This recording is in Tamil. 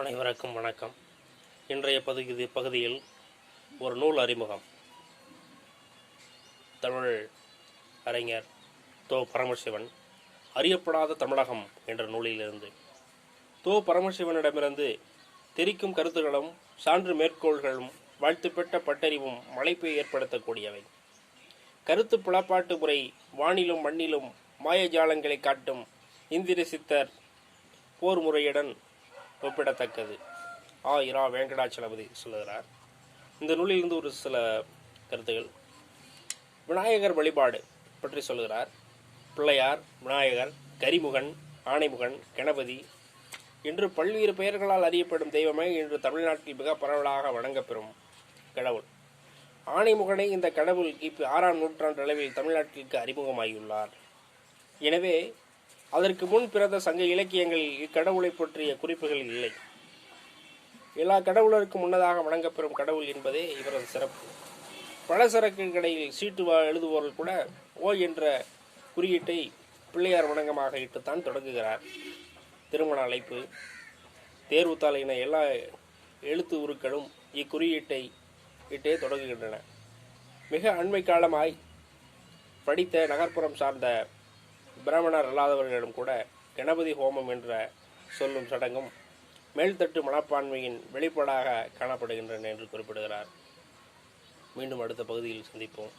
அனைவருக்கும் வணக்கம். இன்றைய பகுதி பகுதியில் ஒரு நூல் அறிமுகம். தமிழ் அறிஞர் தோ பரமசிவன் அறியப்படாத தமிழகம் என்ற நூலிலிருந்து. தோ பரமசிவனிடமிருந்து தெரிக்கும் கருத்துகளும் சான்று மேற்கோள்களும் வாழ்த்து பெற்ற பட்டறிவும் மலைப்பை ஏற்படுத்தக்கூடியவை. கருத்து புலப்பாட்டு முறை வானிலும் மண்ணிலும் மாயஜாலங்களை காட்டும் இந்திர சித்தர் போர் முறையுடன் ஒப்பிடத்தக்கது. ஆ இரா வெங்கடாச்சலபதி சொல்லுகிறார். இந்த நூலிலிருந்து ஒரு சில கருத்துகள். விநாயகர் வழிபாடு பற்றி சொல்லுகிறார். பிள்ளையார் விநாயகர் கரிமுகன் ஆணைமுகன் கணபதி என்று பல்வேறு பெயர்களால் அறியப்படும் தெய்வமே இன்று தமிழ்நாட்டில் மிக பரவலாக வணங்கப்பெறும் கடவுள். ஆணைமுகனை இந்த கடவுள் கிபி ஆறாம் நூற்றாண்டு அளவில் தமிழ்நாட்டிற்கு அறிமுகமாகியுள்ளார். எனவே அதற்கு முன் பிறந்த சங்க இலக்கியங்களில் இக்கடவுளை பற்றிய குறிப்புகள் இல்லை. எல்லா கடவுளருக்கும் முன்னதாக வணங்கப்பெறும் கடவுள் என்பதே இவரது சிறப்பு. பலசரக்கு கடையில் சீட்டு வா- எழுதுவோர்கள் கூட ஓ என்ற குறியீட்டை பிள்ளையார் வணக்கமாக இட்டுத்தான் தொடங்குகிறார். திருமண அழைப்பு தேர்வுத்தாள் என எல்லா எழுத்து உருக்களும் இக்குறியீட்டை இட்டே தொடங்குகின்றன. மிக அண்மை காலமாய் படித்த நகர்ப்புறம் சார்ந்த பிராமணர் அல்லாதவர்களிடம் கூட கணபதி ஹோமம் என்ற சொல்லும் சடங்கும் மேல்தட்டு மனப்பான்மையின் வெளிப்பாடாக காணப்படுகின்றன என்று குறிப்பிடுகிறார். மீண்டும் அடுத்த பகுதியில் சந்திப்போம்.